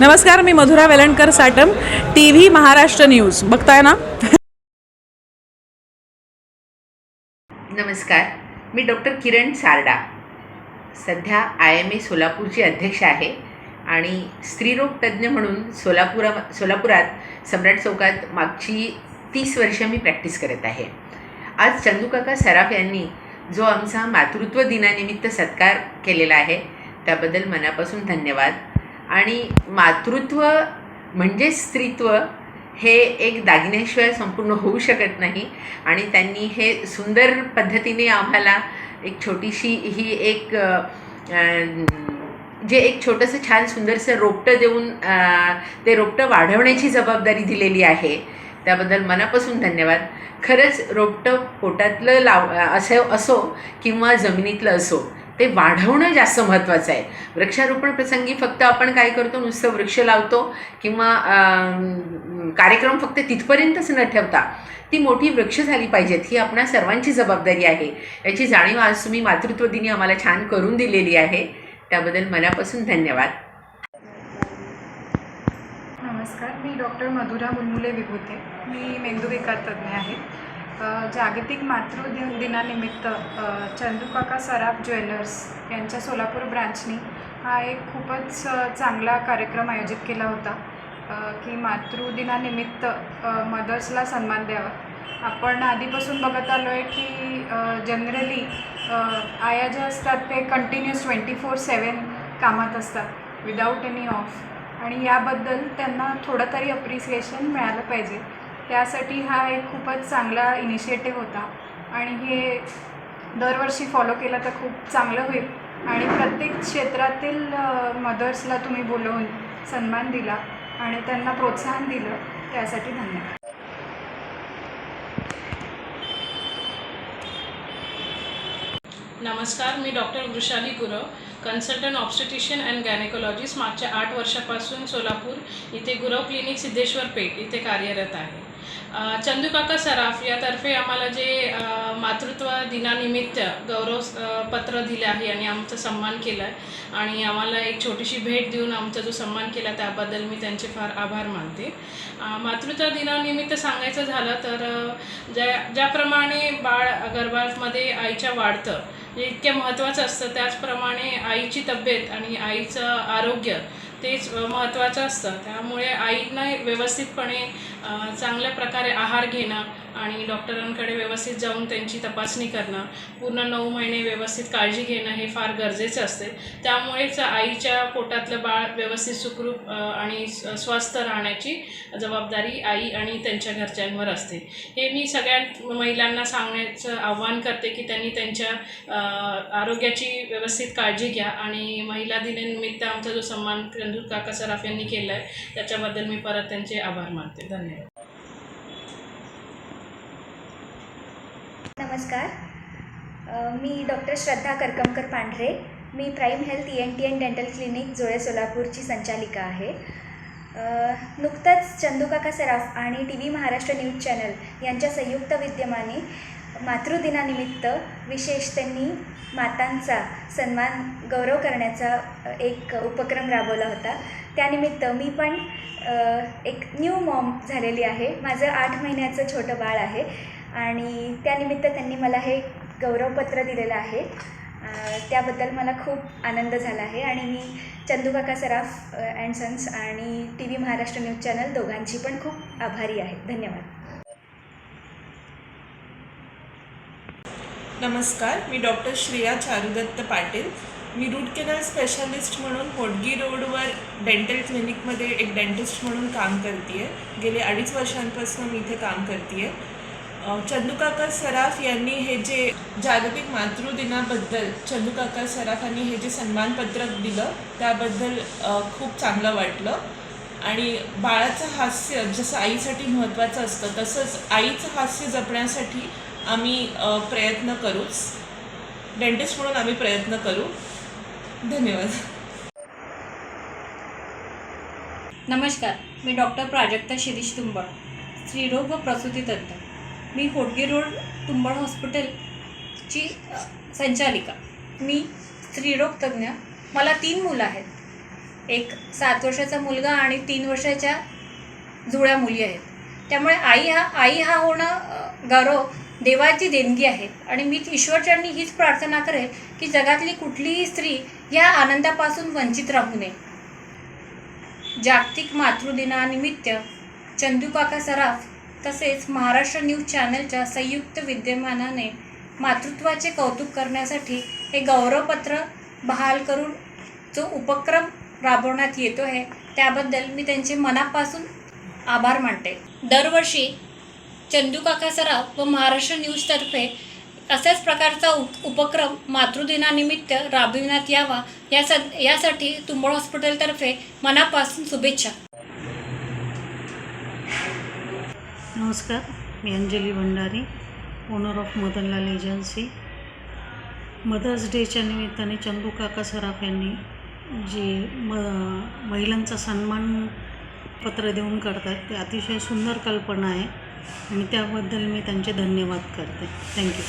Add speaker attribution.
Speaker 1: नमस्कार मी Madhura Velankar Satam T V Maharashtra news. बघताय ना?
Speaker 2: नमस्कार मी डॉक्टर किरण सारडा. सध्या आय एम ए सोलापूरची अध्यक्ष आहे आणि स्त्रीरोग तज्ज्ञ म्हणून सोलापुरा सोलापुरात सम्राट चौकात मागची तीस वर्ष मी प्रॅक्टिस करत आहे. आज चंदूकाका सराफ यांनी जो आमचा मातृत्व दिनानिमित्त सत्कार केलेला आहे त्याबद्दल मनापासून धन्यवाद. आणि मातृत्व म्हणजे स्त्रीत्व हे एक दागिन्याशिवाय संपूर्ण होऊ शकत नाही. आणि त्यांनी हे सुंदर पद्धतीने आम्हाला एक छोटीशी ही एक जे एक छोटंसं छान सुंदरसं रोपटं देऊन ते रोपटं वाढवण्याची जबाबदारी दिलेली आहे. त्याबद्दल मनापासून धन्यवाद. खरंच रोपटं पोटातलं लाव असं असो किंवा जमिनीतलं असो ते वाढवणं जास्त महत्त्वाचं आहे. वृक्षारोपण प्रसंगी फक्त आपण काय करतो नुसतं वृक्ष लावतो किंवा कार्यक्रम फक्त तिथपर्यंतच न ठेवता ती मोठी वृक्ष झाली पाहिजेत ही आपणा सर्वांची जबाबदारी आहे. याची जाणीव आज तुम्ही मातृत्व दिनी आम्हाला छान करून दिलेली आहे. त्याबद्दल मनापासून धन्यवाद.
Speaker 3: नमस्कार मी डॉक्टर मधुरा मुलमुले विभूते. मी मेंदूविकार तज्ज्ञ आहे. जागतिक मातृ दिनानिमित्त चंदूकाका सराफ ज्वेलर्स यांच्या सोलापूर ब्रांचनी हा एक खूपच चांगला कार्यक्रम आयोजित केला होता. की मातृदिनानिमित्त मदर्सला सन्मान द्यावा. आपण आधीपासून बघत आलो आहे की जनरली आया ज्या असतात ते कंटिन्युअस ट्वेंटी फोर सेवन कामात असतात विदाऊट एनी ऑफ आणि याबद्दल त्यांना थोडं तरी अप्रिसिएशन मिळालं पाहिजे. त्यासाठी हा एक खूपच चांगला इनिशिएटिव्ह होता. आणि हे दरवर्षी फॉलो केलं तर खूप चांगलं होईल. आणि प्रत्येक क्षेत्रातील मदर्सला तुम्ही बोलवून सन्मान दिला आणि त्यांना प्रोत्साहन दिलं त्यासाठी धन्यवाद.
Speaker 4: नमस्कार मी doctor Vrushali Gurav consultant obstetrician and gynaecologist मागच्या आठ वर्षापासून सोलापूर इथे गुरव क्लिनिक सिद्धेश्वर पेठ इथे कार्यरत आहे. चंदूकाका सराफ यातर्फे आम्हाला जे मातृत्व दिनानिमित्त गौरव पत्र दिले आहे आणि आमचा सन्मान केला आहे आणि आम्हाला एक छोटीशी भेट देऊन आमचा जो सन्मान केला त्याबद्दल मी त्यांचे फार आभार मानते. मातृत्व दिनानिमित्त सांगायचं झालं तर ज्या ज्याप्रमाणे बाळ गर्भामध्ये आईच्या वाढतं हे इतक्या महत्त्वाचं असतं त्याचप्रमाणे आईची तब्येत आणि आईचं आरोग्य तेच महत्त्वाचं असतं. त्यामुळे आईनं व्यवस्थितपणे चांगल्या प्रकारे आहार घेणं आणि डॉक्टरांकडे व्यवस्थित जाऊन त्यांची तपासणी करणं पूर्ण नऊ महिने व्यवस्थित काळजी घेणं हे फार गरजेचं असते. त्यामुळेच आईच्या पोटातलं बाळ व्यवस्थित सुखरूप आणि स्वस्थ राहण्याची जबाबदारी आई आणि त्यांच्या घरच्यांवर असते. हे मी सगळ्या महिलांना सांगण्याचं आव्हान करते की त्यांनी त्यांच्या आरोग्याची व्यवस्थित काळजी घ्या आणि महिला दिनानिमित्त आमचा जो सन्मान चंदू काका सराफ यांनी केला आहे त्याच्याबद्दल मी परत त्यांचे आभार मानते. धन्यवाद.
Speaker 5: नमस्कार. मी doctor Shraddha Karkamkar Pandhare. Me prime health E N T and dental clinic Jole सोलापूरची संचालिका आहे. नुकतंच चंदूकाका सराफ आणि T V Maharashtra news channel यांच्या संयुक्त विद्यमाने मातृदिनानिमित्त विशेष त्यांनी मातांचा सन्मान गौरव करण्याचा एक उपक्रम राबवला होता. त्यानिमित्त मी पण एक न्यू मॉम झालेली आहे. माझं आठ महिन्याचं छोटं बाळ आहे. आणि त्यानिमित्त त्यांनी मला हे गौरवपत्र दिलेलं आहे. त्याबद्दल मला खूप आनंद झाला आहे आणि मी चंदूकाका सराफ अँड सन्स आणि T V Maharashtra news channel दोघांची पण खूप आभारी आहे. धन्यवाद.
Speaker 6: नमस्कार मी डॉक्टर श्रेया चारुदत्त पाटील. मी रूट केनाल स्पेशालिस्ट म्हणून होडगी रोडवर डेंटल क्लिनिकमध्ये एक डेंटिस्ट म्हणून काम करते आहे गेले अडीच वर्षांपासून मी इथे काम करते आहे चंदूकाका सराफ यांनी हे जे जागतिक मातृदिनाबद्दल चंदूकाका सराफ यांनी हे जे सन्मानपत्रक दिलं त्याबद्दल खूप चांगलं वाटलं. आणि बाळाचं हास्य जसं आईसाठी महत्त्वाचं असतं तसंच आईचं हास्य जपण्यासाठी आम्ही प्रयत्न करूच. डेंटिस्ट म्हणून आम्ही प्रयत्न करू. धन्यवाद.
Speaker 7: नमस्कार मी डॉक्टर प्राजक्ता शिरीष तुंबळ स्त्रीरोग व प्रसूती तज्ज्ञ. मी होडगी रोड तुंबळ हॉस्पिटलची संचालिका. मी स्त्रीरोग तज्ज्ञ मला तीन मुलं आहेत. एक सात वर्षाचा मुलगा आणि तीन वर्षाच्या जुळ्या मुली आहेत. त्यामुळे आई हा आई हा होणं गौरव देवाची देणगी आहे. आणि मी ईश्वरचरणी हीच प्रार्थना करेल की जगातली कुठलीही स्त्री या आनंदापासून वंचित राहू नये. जागतिक मातृदिनानिमित्त चंदूकाका सराफ तसेच महाराष्ट्र न्यूज चॅनलच्या संयुक्त विद्यमानाने मातृत्वाचे कौतुक करण्यासाठी हे गौरवपत्र बहाल करून जो उपक्रम राबवण्यात येतो आहे त्याबद्दल मी त्यांचे मनापासून आभार मानते. दरवर्षी चंदूकाका सराव सराफ व महाराष्ट्र न्यूजतर्फे अशाच प्रकारचा उप उपक्रम मातृदिनानिमित्त राबविण्यात यावा या यासाठी तुंबळ हॉस्पिटलतर्फे मनापासून शुभेच्छा.
Speaker 8: नमस्कार मी Anjali Bhandari owner of Madanlal agency mothers डेच्या निमित्ताने चंदू काका सराफ यांनी जे म महिलांचा सन्मान पत्र देऊन करतात ते अतिशय सुंदर कल्पना आहे आणि त्याबद्दल मी त्यांचे धन्यवाद करते. थँक्यू